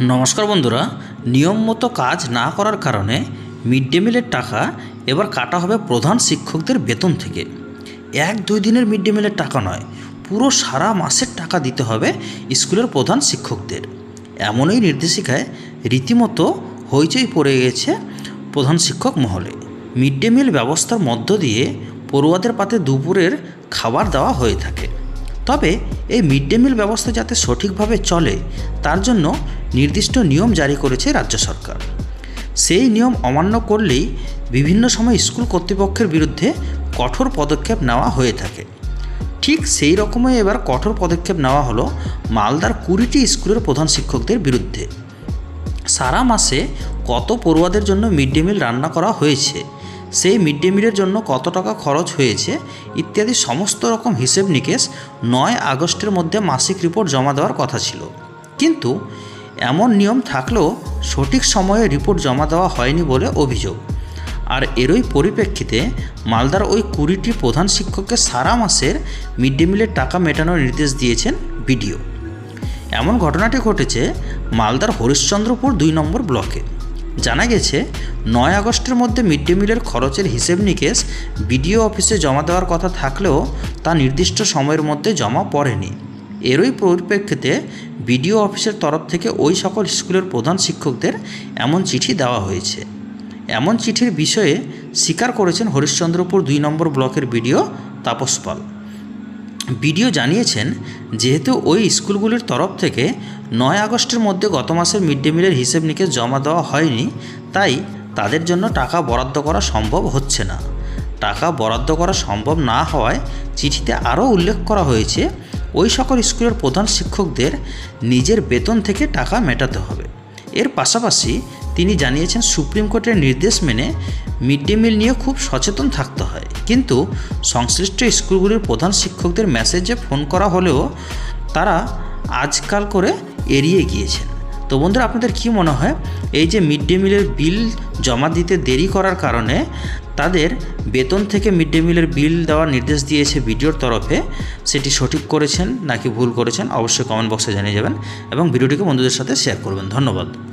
নমস্কার বন্ধুরা, নিয়ম মতো কাজ না করার কারণে মিড ডে মিলের টাকা এবার কাটা হবে প্রধান শিক্ষকদের বেতন থেকে। এক দুই দিনের মিড ডে মিলের টাকা নয়, পুরো সারা মাসের টাকা দিতে হবে স্কুলের প্রধান শিক্ষকদের। এমনই নির্দেশিকায় রীতিমতো হইচই পড়ে গেছে প্রধান শিক্ষক মহলে। মিড ডে মিল ব্যবস্থার মধ্য দিয়ে পড়ুয়াদের পাতে দুপুরের খাবার দেওয়া হয়ে থাকে। তবে এই মিড ডে মিল ব্যবস্থা যাতে সঠিকভাবে চলে, তার জন্য নির্দিষ্ট নিয়ম জারি করেছে রাজ্য সরকার। সেই নিয়ম অমান্য করলেই বিভিন্ন সময় স্কুল কর্তৃপক্ষের বিরুদ্ধে কঠোর পদক্ষেপ নেওয়া হয়ে থাকে। ঠিক সেই রকমই এবার কঠোর পদক্ষেপ নেওয়া হলো মালদার কুড়িটি স্কুলের প্রধান শিক্ষকদের বিরুদ্ধে। সারা মাসে কত পড়ুয়াদের জন্য মিড ডে মিল রান্না করা হয়েছে? সেই মিড ডে মিলের জন্য কত টাকা খরচ হয়েছে, ইত্যাদি সমস্ত রকম হিসেব নিকেশ নয় আগস্টের মধ্যে মাসিক রিপোর্ট জমা দেওয়ার কথা ছিল। কিন্তু এমন নিয়ম থাকলেও সঠিক সময়ে রিপোর্ট জমা দেওয়া হয়নি বলে অভিযোগ। আর এরই পরিপ্রেক্ষিতে মালদার ওই কুড়িটি প্রধান শিক্ষককে সারা মাসের মিড ডে মিলের টাকা মেটানোর নির্দেশ দিয়েছেন বিডিও। এমন ঘটনাটি ঘটেছে মালদার হরিশ্চন্দ্রপুর দুই নম্বর ব্লকে। জানা গেছে, নয় আগস্টের মধ্যে মিড ডে মিলের খরচের হিসেব নিকেশ বিডিও অফিসে জমা দেওয়ার কথা থাকলেও তা নির্দিষ্ট সময়ের মধ্যে জমা পড়েনি। এরই পরিপ্রেক্ষিতে বিডিও অফিসের তরফ থেকে ওই সকল স্কুলের প্রধান শিক্ষকদের এমন চিঠি দেওয়া হয়েছে। এমন চিঠির বিষয়ে স্বীকার করেছেন হরিশ্চন্দ্রপুর দুই নম্বর ব্লকের বিডিও তাপস পাল। বিডিও জানিয়েছেন, যেহেতু ওই স্কুলগুলির তরফ থেকে নয় আগস্টের মধ্যে গত মাসের মিড ডে মিলের হিসেব নিকেশ জমা দেওয়া হয়নি, তাই তাদের জন্য টাকা বরাদ্দ করা সম্ভব হচ্ছে না। টাকা বরাদ্দ করা সম্ভব না হওয়ায় চিঠিতে আরও উল্লেখ করা হয়েছে, ওই সকল স্কুলের প্রধান শিক্ষকদের নিজের বেতন থেকে টাকা মেটাতে হবে। এর পাশাপাশি তিনি জানিয়েছেন, সুপ্রিম কোর্টের নির্দেশ মেনে মিড ডে মিল নিয়ে খুব সচেতন থাকতে হয়। কিন্তু সংশ্লিষ্ট স্কুলগুলির প্রধান শিক্ষকদের মেসেজে ফোন করা হলেও তারা আজকাল করে এড়িয়ে গিয়েছেন। তো বন্ধুরা, আপনাদের কি মনে হয়? এই যে মিড ডে মিলের বিল জমা দিতে দেরি করার কারণে তাদের বেতন থেকে মিড ডে মিলের বিল দেওয়ার নির্দেশ দিয়েছে ভিডিওর তরফে, সেটি সঠিক করেছেন নাকি ভুল করেছেন অবশ্যই কমেন্ট বক্সে জানিয়ে যাবেন এবং ভিডিওটিকে বন্ধুদের সাথে শেয়ার করবেন। ধন্যবাদ।